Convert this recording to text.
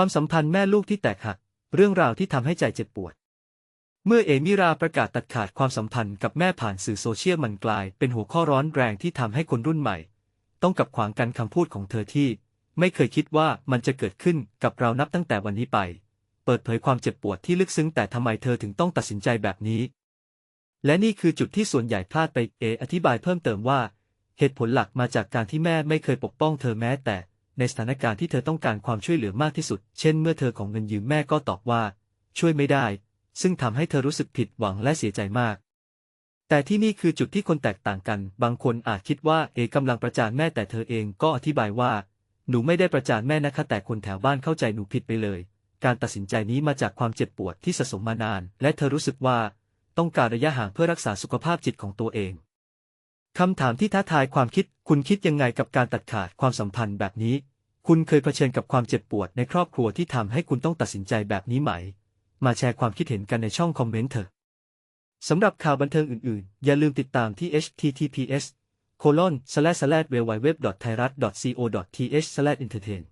ความสัมพันธ์แม่ลูกที่แตกหัก เรื่องราวที่ทำให้ใจเจ็บปวด เมื่อเอมิราประกาศตัดขาดความสัมพันธ์กับแม่ผ่านสื่อโซเชียลมันกลาย เป็นหัวข้อร้อนแรงที่ทำให้คนรุ่นใหม่ ต้องกับขวางกันคำพูดของเธอที่ ไม่เคยคิดว่ามันจะเกิดขึ้นกับเรานับตั้งแต่วันนี้ไป เปิดเผยความเจ็บปวดที่ลึกซึ้งแต่ทำไมเธอถึงต้องตัดสินใจแบบนี้ และนี่คือจุดที่ส่วนใหญ่พลาดไปเออธิบายเพิ่มเติมว่า เหตุผลหลักมาจากการที่แม่ไม่เคยปกป้องเธอแม้แต่ ในสถานการณ์ที่เธอต้องการความช่วยเหลือมากที่สุด เช่น เมื่อเธอของเงินยืมแม่ก็ตอบว่า ช่วยไม่ได้ ซึ่งทำให้เธอรู้สึกผิดหวังและเสียใจมาก แต่ที่นี่คือจุดที่คนแตกต่างกัน บางคนอาจคิดว่าเอกำลังประจานแม่แต่เธอเองก็อธิบายว่า หนูไม่ได้ประจานแม่นะคะแต่คนแถวบ้านเข้าใจหนูผิดไปเลย การตัดสินใจนี้มาจากความเจ็บปวดที่สะสมมานาน และเธอรู้สึกว่า ต้องการระยะห่างเพื่อรักษาสุขภาพจิตของตัวเองคำถามที่ท้าทายความคิด คุณคิดยังไงกับการตัดขาดความสัมพันธ์แบบนี้ คุณเคยเผชิญกับความเจ็บปวดในครอบครัวที่ทำให้คุณต้องตัดสินใจแบบนี้ไหม มาแชร์ความคิดเห็นกันในช่องคอมเมนต์เถอะ สำหรับข่าวบันเทิงอื่นๆ อย่าลืมติดตามที่ https colon slash slash w w w thai rat co th slash entertain